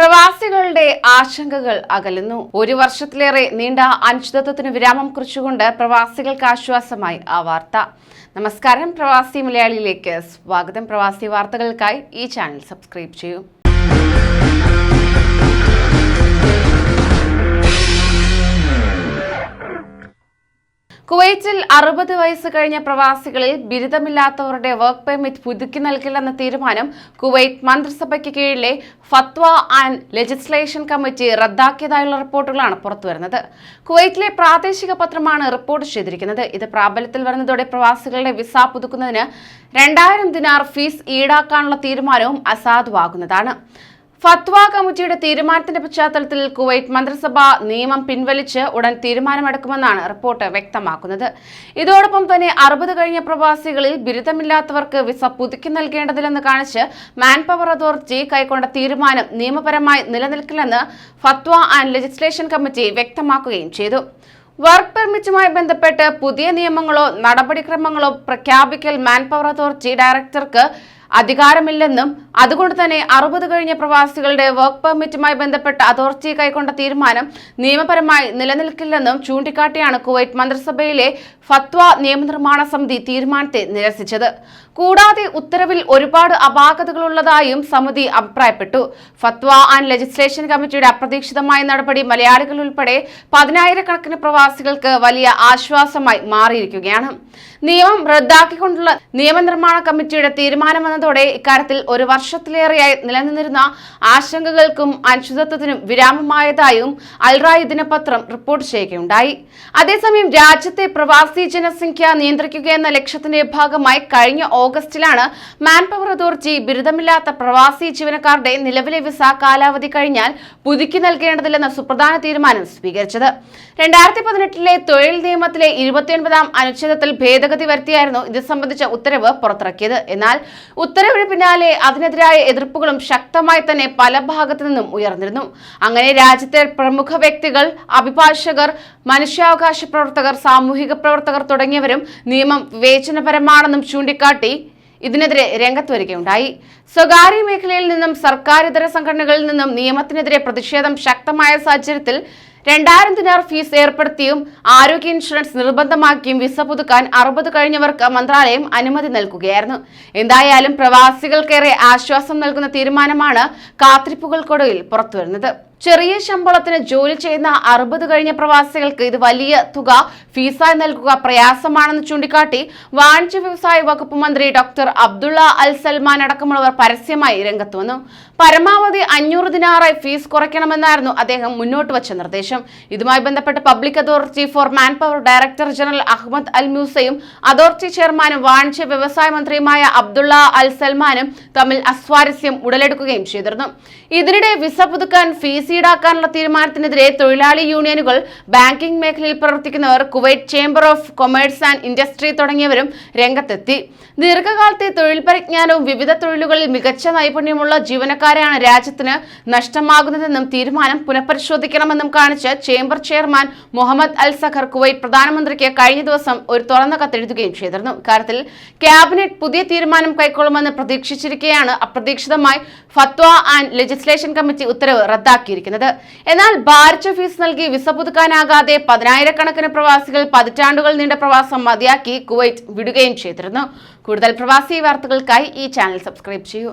പ്രവാസികളുടെ ആശങ്കകൾ അകലുന്നു. ഒരു വർഷത്തിലേറെ നീണ്ട അനിശ്ചിതത്വത്തിന് വിരാമം കുറിച്ചുകൊണ്ട് പ്രവാസികൾക്ക് ആശ്വാസമായി ആ വാർത്ത. നമസ്കാരം പ്രവാസി മലയാളിയിലേക്ക്. സ്വാഗതം പ്രവാസി വാർത്തകൾക്കായി ഈ ചാനൽ സബ്സ്ക്രൈബ് ചെയ്യൂ. കുവൈറ്റിൽ അറുപത് വയസ്സ് കഴിഞ്ഞ പ്രവാസികളിൽ ബിരുദമില്ലാത്തവരുടെ വർക്ക് പെർമിറ്റ് പുതുക്കി നൽകില്ലെന്ന തീരുമാനം കുവൈറ്റ് മന്ത്രിസഭയ്ക്ക് കീഴിലെ ഫത്വ ആൻഡ് ലെജിസ്ലേഷൻ കമ്മിറ്റി റദ്ദാക്കിയതായുള്ള റിപ്പോർട്ടുകളാണ് പുറത്തുവരുന്നത്. കുവൈറ്റിലെ പ്രാദേശിക പത്രമാണ് റിപ്പോർട്ട് ചെയ്തിരിക്കുന്നത്. ഇത് പ്രാബല്യത്തിൽ വരുന്നതോടെ പ്രവാസികളുടെ വിസ പുതുക്കുന്നതിന് രണ്ടായിരം ദിനാർ ഫീസ് ഈടാക്കാനുള്ള തീരുമാനവും അസാധുവാകുന്നതാണ്. ഫത്വ കമ്മിറ്റിയുടെ തീരുമാനത്തിന്റെ പശ്ചാത്തലത്തിൽ കുവൈറ്റ് മന്ത്രിസഭ നിയമം പിൻവലിച്ച് ഉടൻ തീരുമാനമെടുക്കുമെന്നാണ് റിപ്പോർട്ട് വ്യക്തമാക്കുന്നത്. ഇതോടൊപ്പം തന്നെ അറുപത് കഴിഞ്ഞ പ്രവാസികളിൽ ബിരുദമില്ലാത്തവർക്ക് വിസ പുതുക്കി നൽകേണ്ടതില്ലെന്ന് കാണിച്ച് മാൻ പവർ അതോറിറ്റി കൈക്കൊണ്ട തീരുമാനം നിയമപരമായി നിലനിൽക്കില്ലെന്ന് ഫത്വ ആൻഡ് ലെജിസ്ലേഷൻ കമ്മിറ്റി വ്യക്തമാക്കുകയും ചെയ്തു. വർക്ക് പെർമിറ്റുമായി ബന്ധപ്പെട്ട് പുതിയ നിയമങ്ങളോ നടപടിക്രമങ്ങളോ പ്രഖ്യാപിക്കൽ മാൻ പവർ അതോറിറ്റി ഡയറക്ടർക്ക് അധികാരമില്ലെന്നും അതുകൊണ്ട് തന്നെ അറുപത് കഴിഞ്ഞ പ്രവാസികളുടെ വർക്ക് പെർമിറ്റുമായി ബന്ധപ്പെട്ട അതോറിറ്റി കൈക്കൊണ്ട തീരുമാനം നിയമപരമായി നിലനിൽക്കില്ലെന്നും ചൂണ്ടിക്കാട്ടിയാണ് കുവൈറ്റ് മന്ത്രിസഭയിലെ ഫത്വ നിയമനിർമ്മാണ സമിതി തീരുമാനത്തെ നിരസിച്ചത്. കൂടാതെ ഉത്തരവിൽ ഒരുപാട് അപാകതകളുള്ളതായും സമിതി അഭിപ്രായപ്പെട്ടു. ഫത്വ ആൻഡ് ലെജിസ്ലേഷൻ കമ്മിറ്റിയുടെ അപ്രതീക്ഷിതമായ നടപടി മലയാളികൾ ഉൾപ്പെടെ പതിനായിരക്കണക്കിന് പ്രവാസികൾക്ക് വലിയ ആശ്വാസമായി മാറിയിരിക്കുകയാണ്. നിയമം റദ്ദാക്കിക്കൊണ്ടുള്ള നിയമനിർമ്മാണ കമ്മിറ്റിയുടെ തീരുമാനമെന്നതോടെ ഇക്കാര്യത്തിൽ ഒരു വർഷത്തിലേറെയായി നിലനിന്നിരുന്ന ആശങ്കകൾക്കും അനിശ്ചിതത്വത്തിനും വിരാമമായതായും അൽറായി ദിനപത്രം റിപ്പോർട്ട് ചെയ്യുകയുണ്ടായി. അതേസമയം രാജ്യത്തെ പ്രവാസി ജനസംഖ്യ നിയന്ത്രിക്കുക എന്ന ലക്ഷ്യത്തിന്റെ ഭാഗമായി കഴിഞ്ഞ ഓഗസ്റ്റിലാണ് മാൻ പവർ അതോറിറ്റി ബിരുദമില്ലാത്ത പ്രവാസി ജീവനക്കാരുടെ നിലവിലെ വിസ കാലാവധി കഴിഞ്ഞാൽ പുതുക്കി നൽകേണ്ടതില്ലെന്ന സുപ്രധാന തീരുമാനം സ്വീകരിച്ചത്. രണ്ടായിരത്തി പതിനെട്ടിലെ തൊഴിൽ നിയമത്തിലെ ഇരുപത്തിയൊൻപതാം അനുച്ഛേദത്തിൽ ഭേദഗതി വരുത്തിയായിരുന്നു ഇത് സംബന്ധിച്ച ഉത്തരവ് പുറത്തിറക്കിയത്. എന്നാൽ ഉത്തരവിന് പിന്നാലെ അതിനെതിരായ എതിർപ്പുകളും ശക്തമായി തന്നെ പല ഭാഗത്തു നിന്നും ഉയർന്നിരുന്നു. അങ്ങനെ രാജ്യത്തെ പ്രമുഖ വ്യക്തികൾ അഭിഭാഷകർ മനുഷ്യാവകാശ പ്രവർത്തകർ സാമൂഹിക പ്രവർത്തകർ തുടങ്ങിയവരും നിയമം വിവേചനപരമാണെന്നും ചൂണ്ടിക്കാട്ടി ഇതിനെതിരെ രംഗത്ത് വരികയുണ്ടായി. സ്വകാര്യ മേഖലയിൽ നിന്നും സർക്കാരിതര സംഘടനകളിൽ നിന്നും നിയമത്തിനെതിരെ പ്രതിഷേധം ശക്തമായ സാഹചര്യത്തിൽ രണ്ടായിരം ദിനാർ ഫീസ് ഏർപ്പെടുത്തിയും ആരോഗ്യ ഇൻഷുറൻസ് നിർബന്ധമാക്കിയും വിസ പുതുക്കാൻ അറുപത് കഴിഞ്ഞവർക്ക് മന്ത്രാലയം അനുമതി നൽകുകയായിരുന്നു. എന്തായാലും പ്രവാസികൾക്കേറെ ആശ്വാസം നൽകുന്ന തീരുമാനമാണ് കാത്തിരിപ്പുകൾക്കൊടുവിൽ പുറത്തുവരുന്നത്. ചെറിയ ശമ്പളത്തിന് ജോലി ചെയ്യുന്ന അറുപത് കഴിഞ്ഞ പ്രവാസികൾക്ക് ഇത് വലിയ തുക ഫീസായി നൽകുക പ്രയാസമാണെന്ന് ചൂണ്ടിക്കാട്ടി വാണിജ്യ വ്യവസായ വകുപ്പ് മന്ത്രി ഡോക്ടർ അബ്ദുള്ള അൽ സൽമാൻ അടക്കമുള്ളവർ പരസ്യമായി രംഗത്ത് വന്നു. പരമാവധി അഞ്ഞൂറ് ദിനാറായി ഫീസ് കുറയ്ക്കണമെന്നായിരുന്നു അദ്ദേഹം മുന്നോട്ട് വച്ച നിർദ്ദേശം. ഇതുമായി ബന്ധപ്പെട്ട് public authority for manpower director general Ahmad Al മ്യൂസയും authority ചെയർമാനും വാണിജ്യ വ്യവസായ മന്ത്രിയുമായ അബ്ദുള്ള അൽ സൽമാനും തമ്മിൽ അസ്വാരസ്യം ഉടലെടുക്കുകയും ചെയ്തിരുന്നു. ഇതിനിടെ വിസ പുതുക്കാൻ ഫീസ് ഈടാക്കാനുള്ള തീരുമാനത്തിനെതിരെ തൊഴിലാളി യൂണിയനുകൾ ബാങ്കിംഗ് മേഖലയിൽ പ്രവർത്തിക്കുന്നവർ Kuwait chamber of commerce and industry തുടങ്ങിയവരും രംഗത്തെത്തി. ദീർഘകാലത്തെ തൊഴിൽ പരിജ്ഞാനവും വിവിധ തൊഴിലുകളിൽ മികച്ച നൈപുണ്യമുള്ള ജീവനക്കാരെയാണ് രാജ്യത്തിന് നഷ്ടമാകുന്നതെന്നും തീരുമാനം പുനഃപരിശോധിക്കണമെന്നും കാണിച്ച് chamber chairman Mohammed Al Saqr Kuwait പ്രധാനമന്ത്രിക്ക് കഴിഞ്ഞ ദിവസം ഒരു തുറന്ന കത്തെഴുതുകയും ചെയ്തിരുന്നു. ഇക്കാര്യത്തിൽ ക്യാബിനറ്റ് പുതിയ തീരുമാനം കൈക്കൊള്ളുമെന്ന് പ്രതീക്ഷിച്ചിരിക്കെയാണ്. അപ്രതീക്ഷിതമായി ഫത്വ ആൻഡ് ലെജിസ്ലേഷൻ കമ്മിറ്റി ഉത്തരവ് റദ്ദാക്കിയിരിക്കുന്നത്. എന്നാൽ ബാരിച്ച ഫീസ് നൽകി വിസ പുതുക്കാനാകാതെ പതിനായിരക്കണക്കിന് പ്രവാസികൾ പതിറ്റാണ്ടുകൾ നീണ്ട പ്രവാസം മതിയാക്കി കുവൈറ്റ് വിടുകയും ചെയ്തിരുന്നു. കൂടുതൽ പ്രവാസി വാർത്തകൾക്കായി ഈ ചാനൽ സബ്സ്ക്രൈബ് ചെയ്യൂ.